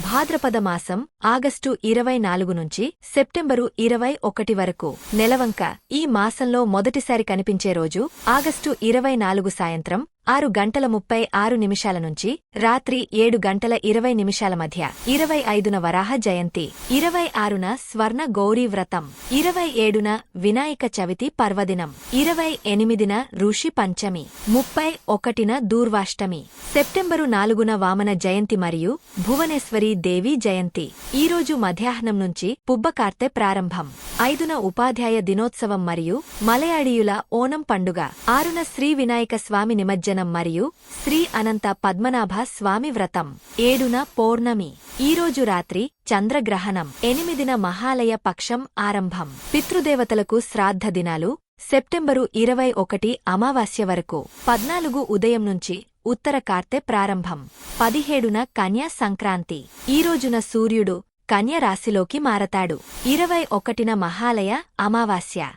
భాద్రపద మాసం ఆగస్టు ఇరవై నాలుగు నుంచి సెప్టెంబరు ఇరవై ఒకటి వరకు నెలవంక ఈ మాసంలో మొదటిసారి కనిపించే రోజు ఆగస్టు ఇరవై నాలుగు సాయంత్రం ఆరు గంటల ముప్పై ఆరు నిమిషాల నుంచి రాత్రి ఏడు గంటల ఇరవై నిమిషాల మధ్య ఇరవై ఐదున వరాహ జయంతి ఇరవై ఆరున స్వర్ణ గౌరీ వ్రతం ఇరవై ఏడున వినాయక చవితి పర్వదినం ఇరవై ఎనిమిదిన ఋషి పంచమి ముప్పై ఒకటిన దూర్వాష్టమి సెప్టెంబరు నాలుగున వామన జయంతి మరియు భువనేశ్వరి దేవి జయంతి. ఈరోజు మధ్యాహ్నం నుంచి పుబ్బకార్తె ప్రారంభం. ఐదున ఉపాధ్యాయ దినోత్సవం మరియు మలయాళీయుల ఓనం పండుగ. ఆరున శ్రీ వినాయక స్వామి నిమజ్జనం మరియు శ్రీ అనంత పద్మనాభ స్వామి వ్రతం. ఏడున పౌర్ణమి. ఈరోజు రాత్రి చంద్రగ్రహణం. ఎనిమిదిన మహాలయ పక్షం ఆరంభం. పితృదేవతలకు శ్రాద్ధ దినాలు సెప్టెంబరు ఇరవై ఒకటి అమావాస్య వరకు. పద్నాలుగు ఉదయం నుంచి ఉత్తర కార్తె ప్రారంభం. పదిహేడున కన్యా సంక్రాంతి ఈరోజున సూర్యుడు కన్య రాశిలోకి మారతాడు. ఇరవై ఒకటిన మహాలయ అమావాస్య.